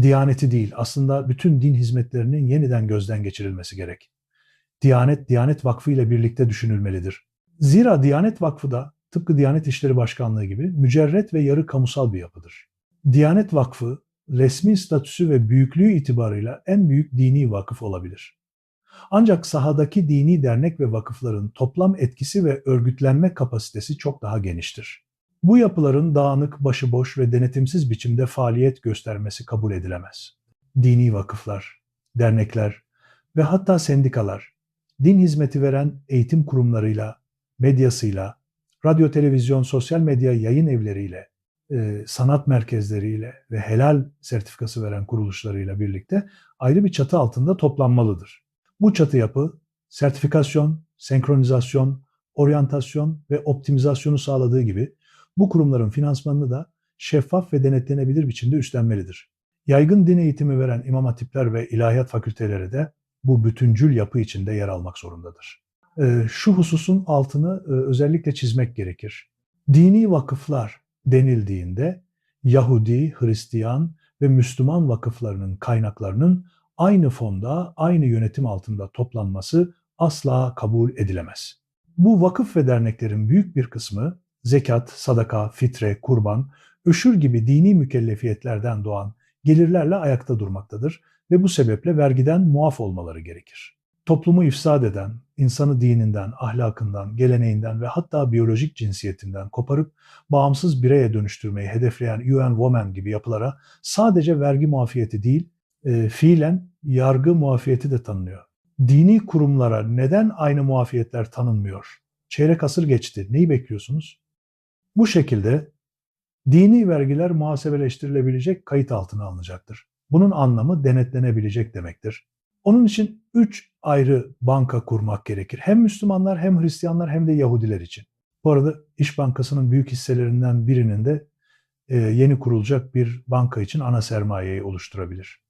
Diyaneti değil, aslında bütün din hizmetlerinin yeniden gözden geçirilmesi gerek. Diyanet, Diyanet Vakfı ile birlikte düşünülmelidir. Zira Diyanet Vakfı da tıpkı Diyanet İşleri Başkanlığı gibi mücerret ve yarı kamusal bir yapıdır. Diyanet Vakfı resmi statüsü ve büyüklüğü itibarıyla en büyük dini vakıf olabilir. Ancak sahadaki dini dernek ve vakıfların toplam etkisi ve örgütlenme kapasitesi çok daha geniştir. Bu yapıların dağınık, başıboş ve denetimsiz biçimde faaliyet göstermesi kabul edilemez. Dini vakıflar, dernekler ve hatta sendikalar, din hizmeti veren eğitim kurumlarıyla, medyasıyla, radyo, televizyon, sosyal medya yayın evleriyle, e, sanat merkezleriyle ve helal sertifikası veren kuruluşlarıyla birlikte ayrı bir çatı altında toplanmalıdır. Bu çatı yapı sertifikasyon, senkronizasyon, oryantasyon ve optimizasyonu sağladığı gibi bu kurumların finansmanını da şeffaf ve denetlenebilir biçimde üstlenmelidir. Yaygın din eğitimi veren imam hatipler ve ilahiyat fakülteleri de bu bütüncül yapı içinde yer almak zorundadır. Ee, şu hususun altını e, özellikle çizmek gerekir. Dini vakıflar denildiğinde Yahudi, Hristiyan ve Müslüman vakıflarının kaynaklarının aynı fonda, aynı yönetim altında toplanması asla kabul edilemez. Bu vakıf ve derneklerin büyük bir kısmı zekat, sadaka, fitre, kurban, öşür gibi dini mükellefiyetlerden doğan gelirlerle ayakta durmaktadır ve bu sebeple vergiden muaf olmaları gerekir. Toplumu ifsad eden, insanı dininden, ahlakından, geleneğinden ve hatta biyolojik cinsiyetinden koparıp bağımsız bireye dönüştürmeyi hedefleyen UN Women gibi yapılara sadece vergi muafiyeti değil, e, fiilen yargı muafiyeti de tanınıyor. Dini kurumlara neden aynı muafiyetler tanınmıyor? Çeyrek asır geçti. Neyi bekliyorsunuz? Bu şekilde dini vergiler muhasebeleştirilebilecek kayıt altına alınacaktır. Bunun anlamı denetlenebilecek demektir. Onun için üç ayrı banka kurmak gerekir. Hem Müslümanlar hem Hristiyanlar hem de Yahudiler için. Bu arada İş Bankası'nın büyük hisselerinden birinin de e, yeni kurulacak bir banka için ana sermayeyi oluşturabilir.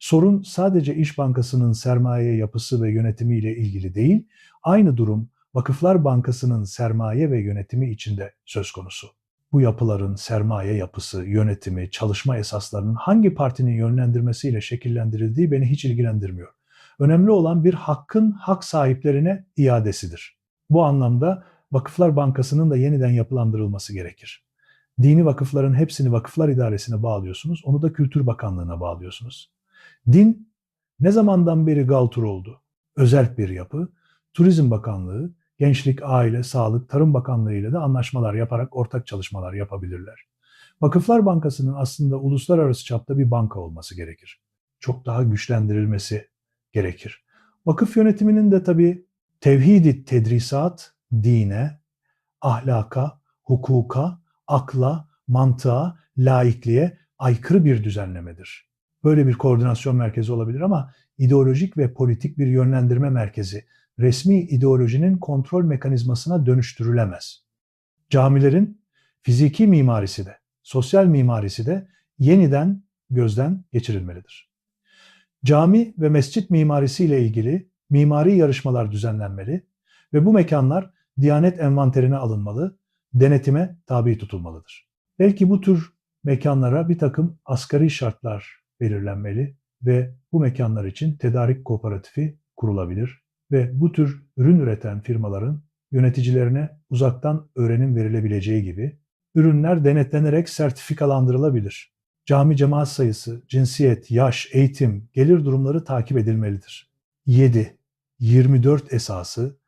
Sorun sadece İş Bankası'nın sermaye yapısı ve yönetimiyle ilgili değil, aynı durum Vakıflar Bankası'nın sermaye ve yönetimi içinde söz konusu. Bu yapıların sermaye yapısı, yönetimi, çalışma esaslarının hangi partinin yönlendirmesiyle şekillendirildiği beni hiç ilgilendirmiyor. Önemli olan bir hakkın hak sahiplerine iadesidir. Bu anlamda Vakıflar Bankası'nın da yeniden yapılandırılması gerekir. Dini vakıfların hepsini Vakıflar İdaresi'ne bağlıyorsunuz, onu da Kültür Bakanlığı'na bağlıyorsunuz. Din ne zamandan beri galtur oldu? Özel bir yapı. Turizm Bakanlığı, Gençlik, Aile, Sağlık, Tarım Bakanlığı ile de anlaşmalar yaparak ortak çalışmalar yapabilirler. Vakıflar Bankası'nın aslında uluslararası çapta bir banka olması gerekir. Çok daha güçlendirilmesi gerekir. Vakıf yönetiminin de tabii tevhidi tedrisat, dine, ahlaka, hukuka, akla, mantığa, laikliğe aykırı bir düzenlemedir. Böyle bir koordinasyon merkezi olabilir ama ideolojik ve politik bir yönlendirme merkezi resmi ideolojinin kontrol mekanizmasına dönüştürülemez. Camilerin fiziki mimarisi de, sosyal mimarisi de yeniden gözden geçirilmelidir. Cami ve mescit mimarisi ile ilgili mimari yarışmalar düzenlenmeli ve bu mekanlar Diyanet envanterine alınmalı, denetime tabi tutulmalıdır. Belki bu tür mekanlara bir takım asgari şartlar belirlenmeli ve bu mekanlar için tedarik kooperatifi kurulabilir ve bu tür ürün üreten firmaların yöneticilerine uzaktan öğrenim verilebileceği gibi ürünler denetlenerek sertifikalandırılabilir. Cami cemaat sayısı, cinsiyet, yaş, eğitim, gelir durumları takip edilmelidir. 7. 24 esası,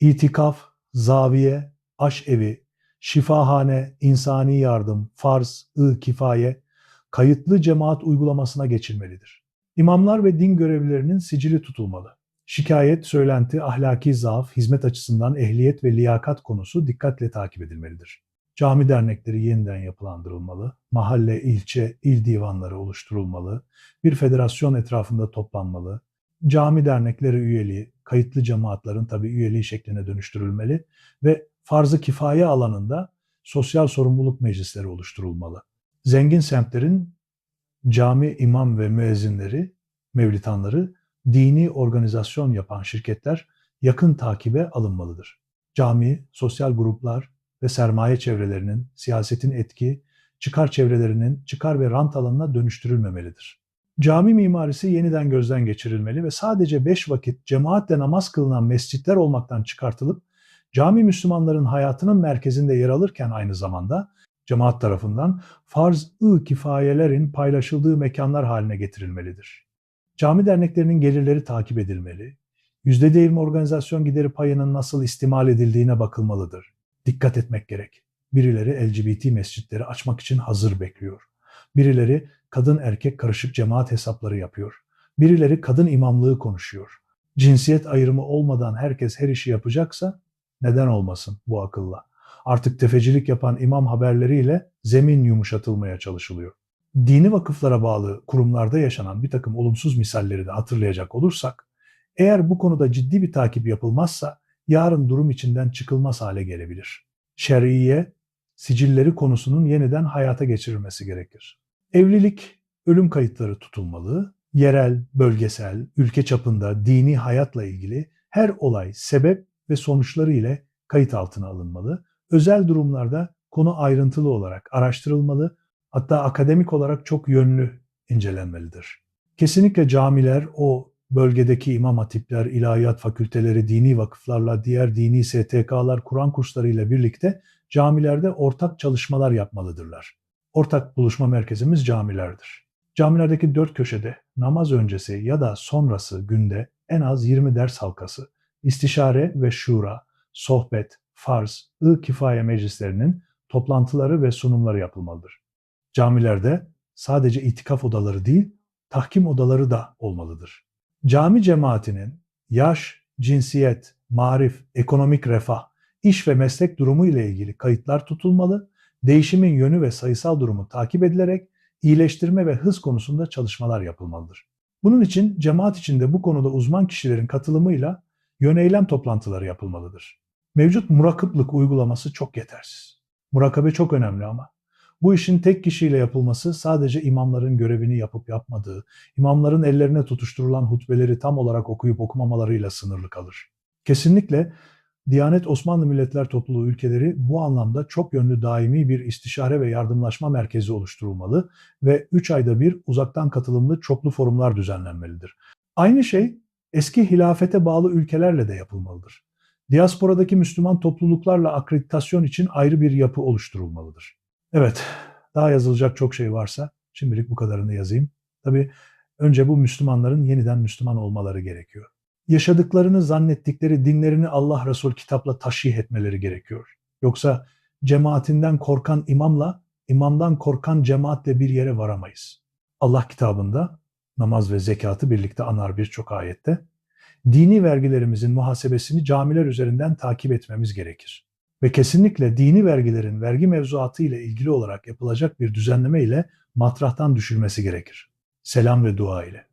itikaf, zaviye, aş evi, şifahane, insani yardım, farz, ı kifaye, kayıtlı cemaat uygulamasına geçilmelidir. İmamlar ve din görevlilerinin sicili tutulmalı. Şikayet, söylenti, ahlaki zaaf, hizmet açısından ehliyet ve liyakat konusu dikkatle takip edilmelidir. Cami dernekleri yeniden yapılandırılmalı, mahalle, ilçe, il divanları oluşturulmalı, bir federasyon etrafında toplanmalı, cami dernekleri üyeliği, kayıtlı cemaatlerin tabi üyeliği şekline dönüştürülmeli ve farz-ı kifaye alanında sosyal sorumluluk meclisleri oluşturulmalı. Zengin semtlerin cami imam ve müezzinleri, mevlitanları dini organizasyon yapan şirketler yakın takibe alınmalıdır. Cami, sosyal gruplar ve sermaye çevrelerinin siyasetin etki, çıkar çevrelerinin çıkar ve rant alanına dönüştürülmemelidir. Cami mimarisi yeniden gözden geçirilmeli ve sadece beş vakit cemaatle namaz kılınan mescitler olmaktan çıkartılıp cami Müslümanların hayatının merkezinde yer alırken aynı zamanda cemaat tarafından farz-ı kifayelerin paylaşıldığı mekanlar haline getirilmelidir. Cami derneklerinin gelirleri takip edilmeli, yüzde değirmi organizasyon gideri payının nasıl istimal edildiğine bakılmalıdır. Dikkat etmek gerek. Birileri LGBT mescitleri açmak için hazır bekliyor. Birileri kadın erkek karışık cemaat hesapları yapıyor. Birileri kadın imamlığı konuşuyor. Cinsiyet ayrımı olmadan herkes her işi yapacaksa neden olmasın bu akılla? Artık tefecilik yapan imam haberleriyle zemin yumuşatılmaya çalışılıyor. Dini vakıflara bağlı kurumlarda yaşanan bir takım olumsuz misalleri de hatırlayacak olursak, eğer bu konuda ciddi bir takip yapılmazsa yarın durum içinden çıkılmaz hale gelebilir. Şer'iye, sicilleri konusunun yeniden hayata geçirilmesi gerekir. Evlilik, ölüm kayıtları tutulmalı, yerel, bölgesel, ülke çapında dini hayatla ilgili her olay sebep ve sonuçları ile kayıt altına alınmalı. Özel durumlarda konu ayrıntılı olarak araştırılmalı, hatta akademik olarak çok yönlü incelenmelidir. Kesinlikle camiler o bölgedeki imam hatipler, ilahiyat fakülteleri, dini vakıflarla, diğer dini STK'lar, Kur'an kursları ile birlikte camilerde ortak çalışmalar yapmalıdırlar. Ortak buluşma merkezimiz camilerdir. Camilerdeki dört köşede namaz öncesi ya da sonrası günde en az 20 ders halkası, istişare ve şura, sohbet, farz, ı kifaye meclislerinin toplantıları ve sunumları yapılmalıdır. Camilerde sadece itikaf odaları değil, tahkim odaları da olmalıdır. Cami cemaatinin yaş, cinsiyet, marif, ekonomik refah, iş ve meslek durumu ile ilgili kayıtlar tutulmalı, değişimin yönü ve sayısal durumu takip edilerek iyileştirme ve hız konusunda çalışmalar yapılmalıdır. Bunun için cemaat içinde bu konuda uzman kişilerin katılımıyla yöneylem toplantıları yapılmalıdır. Mevcut murakıplık uygulaması çok yetersiz. Murakabe çok önemli ama bu işin tek kişiyle yapılması sadece imamların görevini yapıp yapmadığı, imamların ellerine tutuşturulan hutbeleri tam olarak okuyup okumamalarıyla sınırlı kalır. Kesinlikle Diyanet Osmanlı Milletler Topluluğu ülkeleri bu anlamda çok yönlü daimi bir istişare ve yardımlaşma merkezi oluşturulmalı ve 3 ayda bir uzaktan katılımlı çoklu forumlar düzenlenmelidir. Aynı şey eski hilafete bağlı ülkelerle de yapılmalıdır. Diasporadaki Müslüman topluluklarla akreditasyon için ayrı bir yapı oluşturulmalıdır. Evet, daha yazılacak çok şey varsa şimdilik bu kadarını yazayım. Tabii önce bu Müslümanların yeniden Müslüman olmaları gerekiyor. Yaşadıklarını zannettikleri dinlerini Allah Resul kitapla taşih etmeleri gerekiyor. Yoksa cemaatinden korkan imamla, imamdan korkan cemaatle bir yere varamayız. Allah kitabında namaz ve zekatı birlikte anar birçok ayette. Dini vergilerimizin muhasebesini camiler üzerinden takip etmemiz gerekir. Ve kesinlikle dini vergilerin vergi mevzuatı ile ilgili olarak yapılacak bir düzenleme ile matrahtan düşülmesi gerekir. Selam ve dua ile.